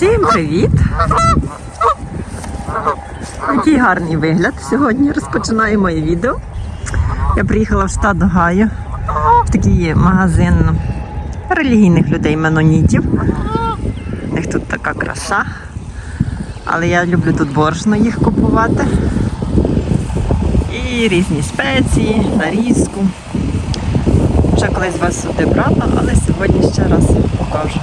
Всім привіт! Який гарний вигляд. Сьогодні розпочинаю моє відео. Я приїхала в штат Огайо, в такий магазин релігійних людей менонітів. У них тут така краса. Але я люблю тут борошно їх купувати. І різні спеції, нарізку. Вже колись вас сюди брала, але сьогодні ще раз покажу.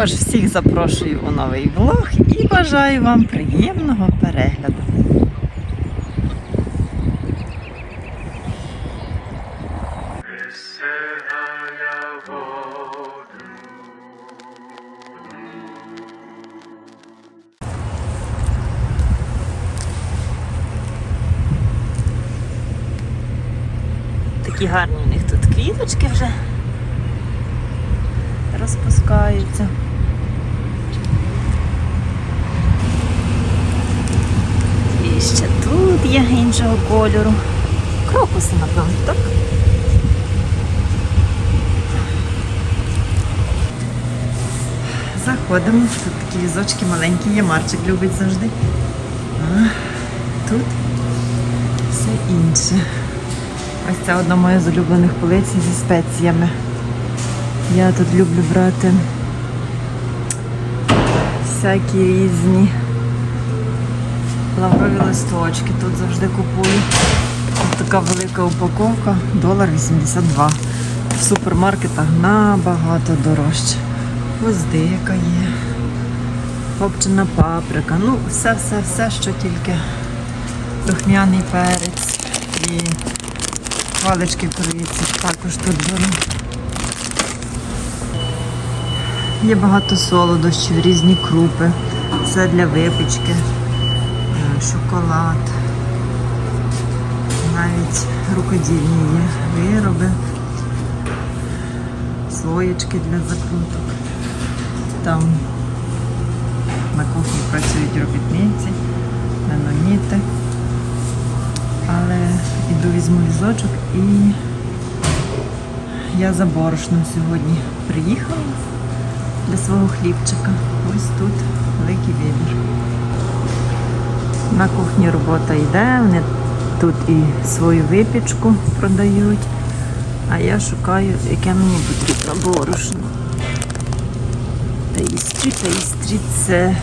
Тож всіх запрошую у новий влог і бажаю вам приємного перегляду. Такі гарні у них тут квіточки вже розпускаються. І ще тут є іншого кольору. Крокуси, напевно, так? Заходимо. Тут такі візочки маленькі є, Марчик любить завжди. Тут все інше. Ось це одна моя з улюблених полиць зі спеціями. Я тут люблю брати всякі різні лаврові листочки. Тут завжди купую. Тут така велика упаковка, долар 82. В супермаркетах набагато дорожче. Гвоздика є, копчена паприка. Ну, все-все-все, що тільки духмяний перець і Палички куриці також тут беру. Є багато солодощів, різні крупи. Все для випічки, шоколад. Навіть рукодільні є вироби, слоєчки для закруток. Там на кухні працюють робітниці, меноніти. Але іду візьму візочок і я за борошном сьогодні приїхала для свого хлібчика. Ось тут великий вибір. На кухні робота йде, вони тут і свою випічку продають, а я шукаю, яке мені потрібно борошно. Пейстрі, пейстрі це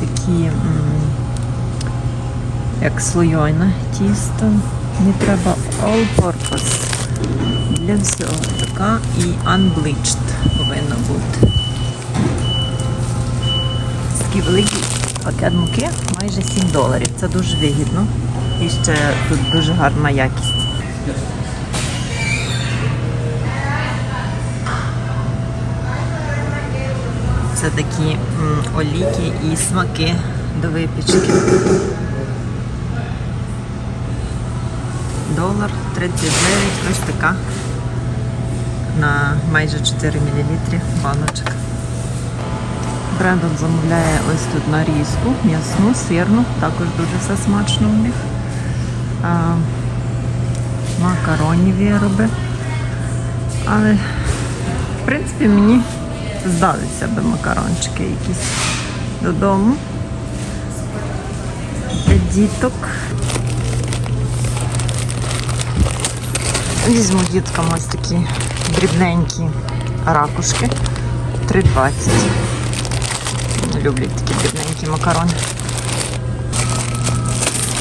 такі. як слойоне тісто. Мені треба all-purpose для всього. Така і unbleached повинна бути. Такий великий пакет муки майже 7 доларів. Це дуже вигідно. І ще тут дуже гарна якість. Це такі оліки і смаки до випічки. долар 39, ось така на майже 4 мл баночка. Брендон замовляє ось тут нарізку, м'ясну, сирну, також дуже все смачно у них. А, макаронні вироби. Але, в принципі, мені здалися би макарончики якісь додому. Для діток. Візьму діткам ось такі дрібненькі ракушки. 3,20. Люблять такі дрібненькі макарони.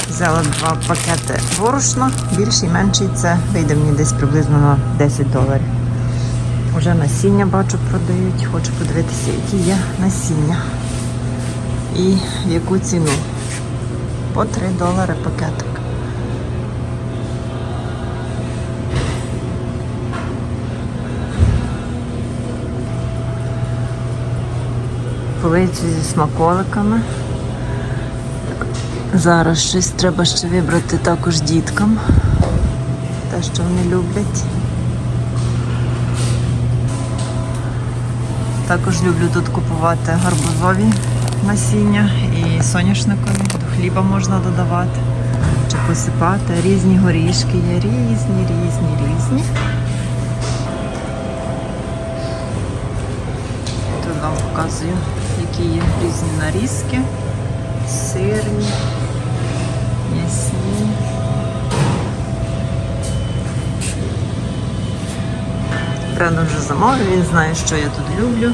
Взяла два пакети борошна, більший, і менший це вийде мені десь приблизно на 10 доларів. Уже насіння бачу продають, хочу подивитися, які є насіння і яку ціну. По 3 долари пакетик. полиці зі смаколиками. Зараз щось треба ще вибрати також діткам, те, що вони люблять. Також люблю тут купувати гарбузові насіння і соняшникові, до хліба можна додавати чи посипати. Різні горішки є, різні, різні, різні. Тут вам показую які є різні нарізки, сирні, м'ясні. Брендон вже замовив, він знає, що я тут люблю.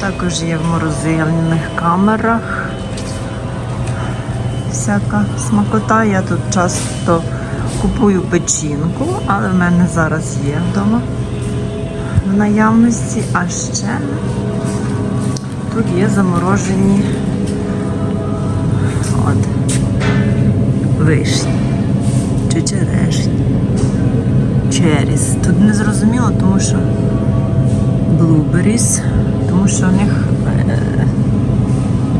Також є в морозильних камерах всяка смакота. Я тут часто купую печінку, але в мене зараз є вдома в наявності. А ще тут є заморожені от, вишні чи черешні. Черіс. Тут не зрозуміло, тому що блуберіс, тому що у них е,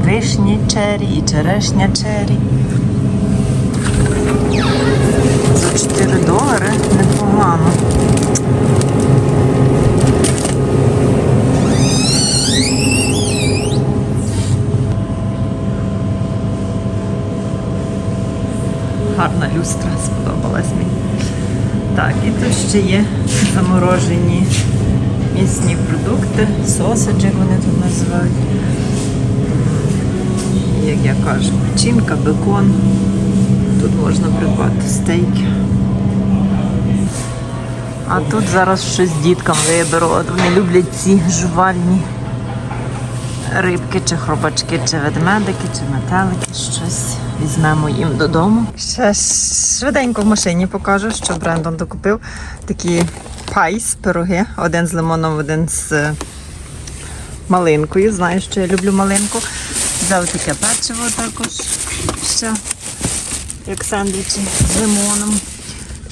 вишні чері і черешня чері. За 4 долари непогано. І тут ще є заморожені м'ясні продукти, сосиджі вони тут називають. Як я кажу, печінка, бекон. Тут можна придбати стейки. А тут зараз щось діткам виберу. От вони люблять ці жувальні рибки, чи хробачки, чи ведмедики, чи метелики. Щось візьмемо їм додому. Ще швиденько в машині покажу, що Брендон докупив такі пайс, пироги. Один з лимоном, один з е, малинкою. Знаю, що я люблю малинку. Взяв таке печиво також ще, як сендвічі з лимоном.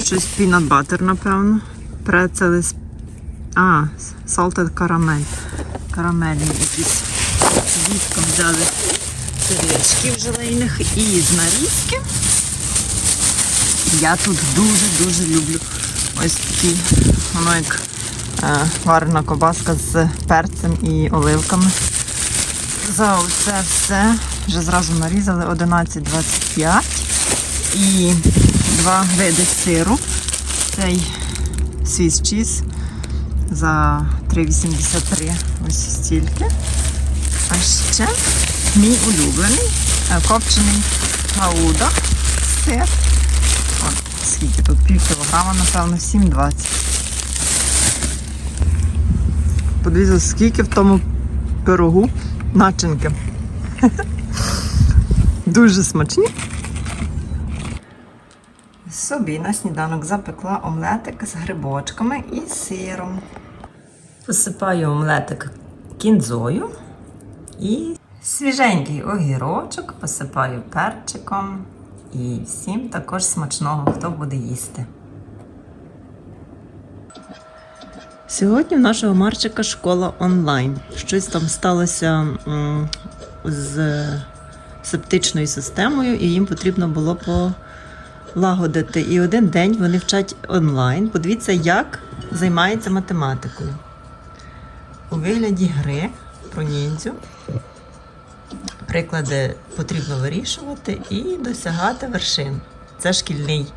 Щось пінат батер, напевно. Прецели з. А, salted карамель. Карамельні якісь. Діткам взяли сердечків желейних і з нарізки. Я тут дуже-дуже люблю ось такий, воно як е, варена кобаска з перцем і оливками. За це все вже зразу нарізали 11,25 і два види сиру. Цей Swiss cheese за 3,83 ось стільки. А ще мій улюблений копчений гауда сир. Скільки тут пів кілограма, напевно, 7,20. Подивіться, скільки в тому пирогу начинки. Дуже смачні. Собі на сніданок запекла омлетик з грибочками і сиром. Посипаю омлетик кінзою і свіженький огірочок посипаю перчиком. І всім також смачного, хто буде їсти. Сьогодні в нашого Марчика школа онлайн. Щось там сталося з септичною системою, і їм потрібно було полагодити. І один день вони вчать онлайн. Подивіться, як займається математикою. У вигляді гри про ніндзю. Приклади потрібно вирішувати і досягати вершин. Це шкільний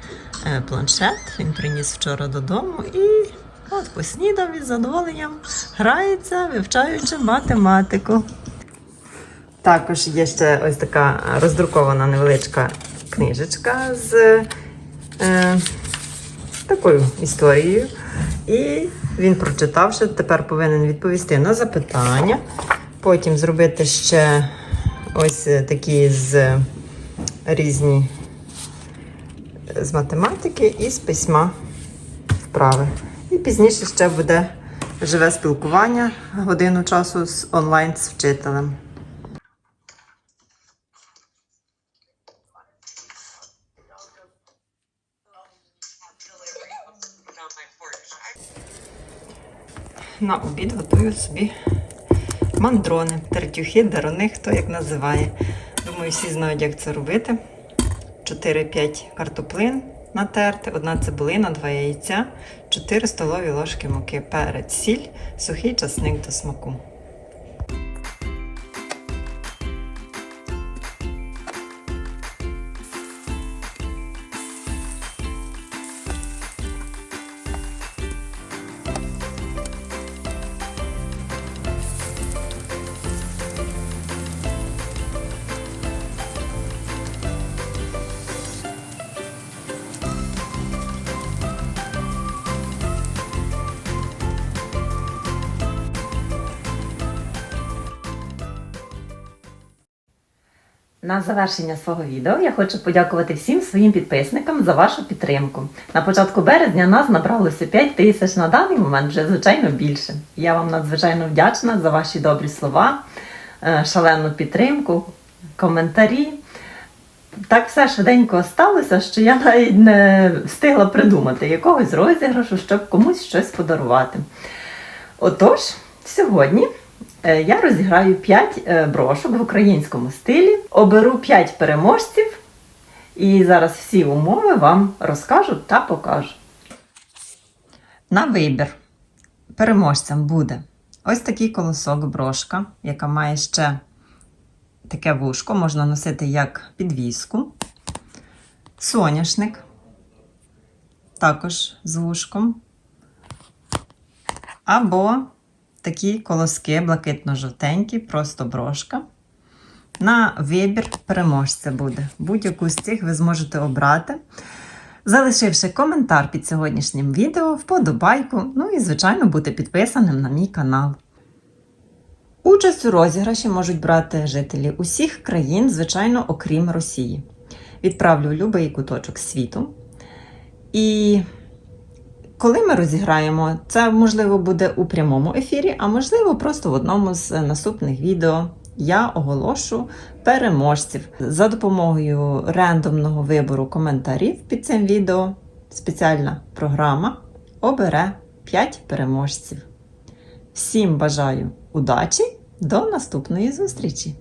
е, планшет. Він приніс вчора додому і от поснідав із задоволенням грається, вивчаючи математику. Також є ще ось така роздрукована невеличка книжечка з е, такою історією. І він прочитавши, тепер повинен відповісти на запитання. Потім зробити ще ось такі з різні з математики і з письма вправи. І пізніше ще буде живе спілкування годину часу з онлайн з вчителем. На обід готую собі мандрони, тертюхи, дарони, хто як називає. Думаю, всі знають, як це робити. 4-5 картоплин натерти, одна цибулина, 2 яйця, 4 столові ложки муки, перець, сіль, сухий часник до смаку. На завершення свого відео я хочу подякувати всім своїм підписникам за вашу підтримку. На початку березня нас набралося 5 тисяч, на даний момент вже звичайно більше. Я вам надзвичайно вдячна за ваші добрі слова, е, шалену підтримку, коментарі. Так все швиденько сталося, що я навіть не встигла придумати якогось розіграшу, щоб комусь щось подарувати. Отож, сьогодні я розіграю 5 брошок в українському стилі, оберу 5 переможців і зараз всі умови вам розкажу та покажу. На вибір переможцем буде ось такий колосок брошка, яка має ще таке вушко, можна носити як підвіску. Соняшник, також з вушком. Або такі колоски блакитно-жовтенькі, просто брошка. На вибір переможця буде. Будь-яку з цих ви зможете обрати, залишивши коментар під сьогоднішнім відео, вподобайку, ну і, звичайно, бути підписаним на мій канал. Участь у розіграші можуть брати жителі усіх країн, звичайно, окрім Росії. Відправлю в будь-який куточок світу. І коли ми розіграємо, це можливо буде у прямому ефірі, а можливо, просто в одному з наступних відео я оголошу переможців за допомогою рандомного вибору коментарів під цим відео. Спеціальна програма обере 5 переможців. Всім бажаю удачі! До наступної зустрічі!